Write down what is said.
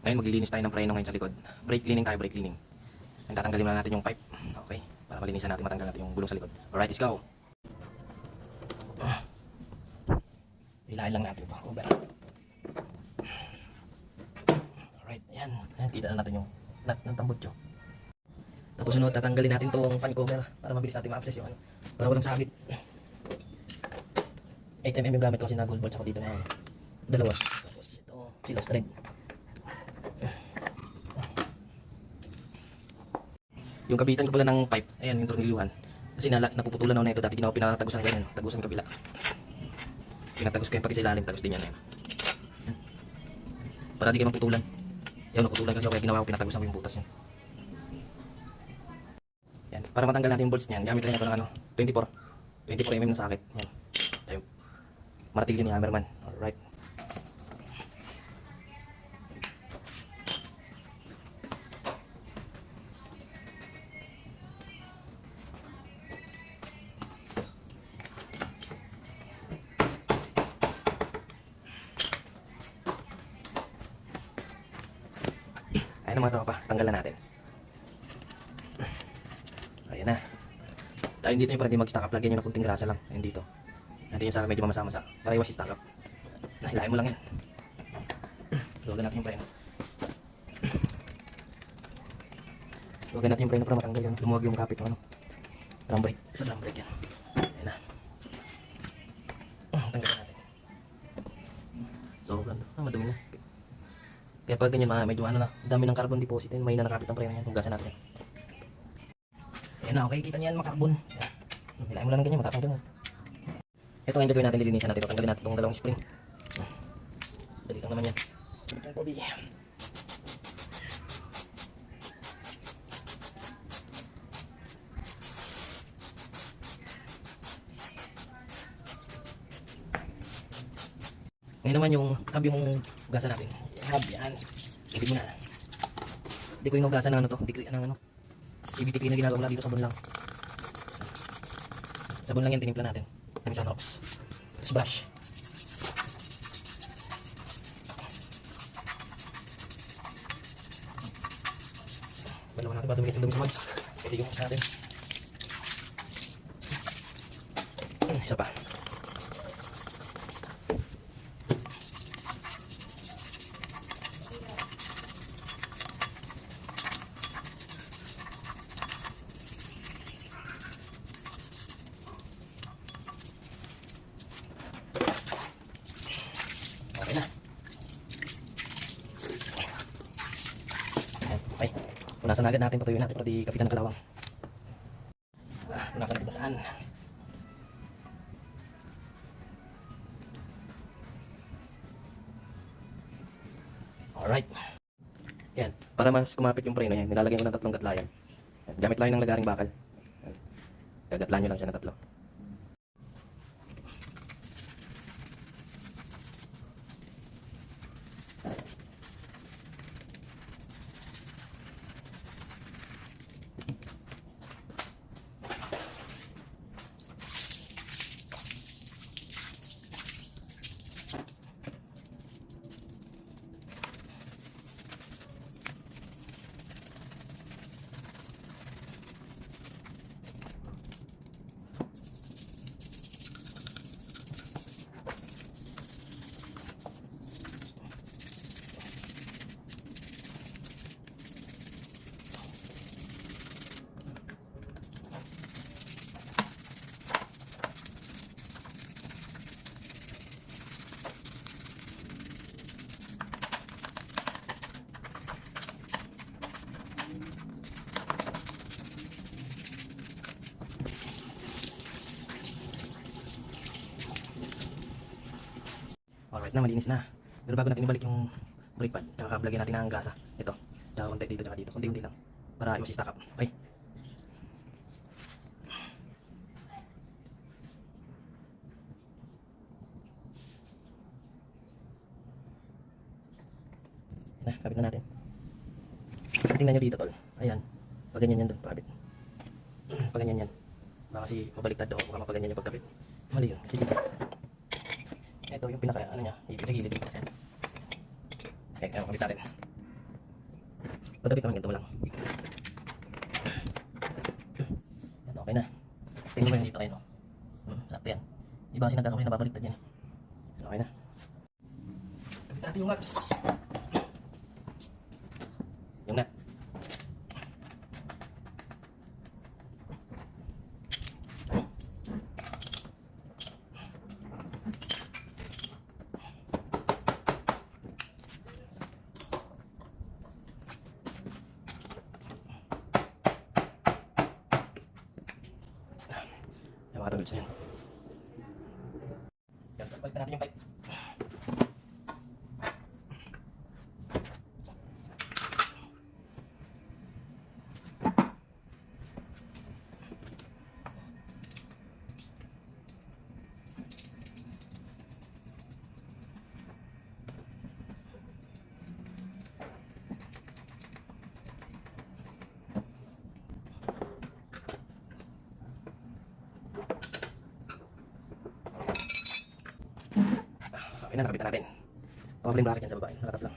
Ngayon maglilinis tayo ng preno ngayon sa likod. Brake cleaning tayo, brake cleaning. Ang tatanggalin muna natin yung pipe. Okay, para malinisan natin, matanggal natin yung gulong sa likod. Alright, let's go. Ah. Hilahin lang natin ito. Over. Alright, ayan. Ayan, kita na natin yung nut ng tambutso. Tapos sunod, tatanggalin natin tong fan cover para mabilis natin ma-access yung ano. Para walang sabit. 8mm yung gamit ko kasi na gold bolt ako dito na dalawa. Tapos ito, silos thread. Yung kabitan ko pala ng pipe, ayan yung tornilyuhan. Kasi nala, napuputulan na ito. Dati ginawa pinatagusan ganyan, tagusan kabila. Pinatagos ko yan pati sa ilalim, tagos din yan. Ayan. Para di kayo maputulan. Yan, naputulan kasi ako kaya ginawa ko pinatagusan ko yung butas yan. Yan, para matanggal natin yung bolts niyan, gamit rin ako ng ano, 24. 24 mm na sakit. Yan. Ayun. Martilyo ni Hammerman. Alright. Na mga tropa, tanggalan natin. Ayan na. Tayo dito yung para hindi mag-stack up. Lagyan nyo ng kunting grasa lang. Ayun dito. Yung sa medyo mamasa-masa. Para iwas i-stack up. Hilahin mo lang yan. Luwagan natin yung preno. Luwagan natin yung preno para matanggal yun. Lumuwag yung kapit ng ano. Drum brake. Sa drum brake yan. Ayan na. Tanggalin natin. Sobrang. Ah, madumi na. Kaya pag ganyan mga medyo ano na, dami ng carbon deposit, yun, may na nakapit ng preno yan, hugasan natin yan. Ayan na, okay, kita niyan mga carbon. Ayan. Hilahin mo lang ng ganyan, matatanggal na. Ito ngayon gagawin natin, lilinisan natin, ito, tanggalin natin itong dalawang spring. Dali lang naman yan. Itong kobi. Ngayon naman yung hub yung hugasan natin. Hub yan. Ibig mo na. Hindi ko yung hugasan ng ano to. Hindi ko ng ano. CBTP na ginagawa wala dito sabon lang. Sabon lang yan tinimpla natin. Kami sa drops. Tapos brush. Balawan natin ba dumikit yung dumi sa mags. Pwede yung isa natin. Hmm, Isa pa. Okay na. Ayan, okay. Punasan agad natin, patuyuin natin para di kapitan ng kalawang. Ah, punasan natin basaan. Alright. Yan. Para mas kumapit yung preno yan, nilalagyan ko ng tatlong gatlayan. Yan. Gamit lang ng lagaring bakal. Yan. Gagatlaan nyo lang siya ng tatlo. Alright na, malinis na. Pero bago natin ibalik yung brake pad, tsaka natin ng gasa. Ito. Tsaka konti dito, tsaka dito. Kunti-kunti lang. Para iwas i-stack up. Okay. Na, kapit na natin. Tingnan nyo dito, tol. Ayan. Pag ganyan yan doon, pakabit. Pag ganyan yan. Baka kasi mabaliktad daw, baka mapaganyan yung pagkabit. Mali yun. Kasi. Ito yung pinaka ano niya, ibig sa gilid dito. Ayan. Okay, kaya makabit natin. Pagkabit naman ganito lang. Yan, okay na. Tingnan mo yan dito kayo, no? Hmm, sakto yan. Iba kasi nagkakawin na babaliktad yan. Okay na. Kabit natin yung wax. Yung nut. Yung mga tagos na yan. Yan, balik natin yung pipe. Na, nakabit na natin. Problem bracket yan sa baba. Nakatap lang.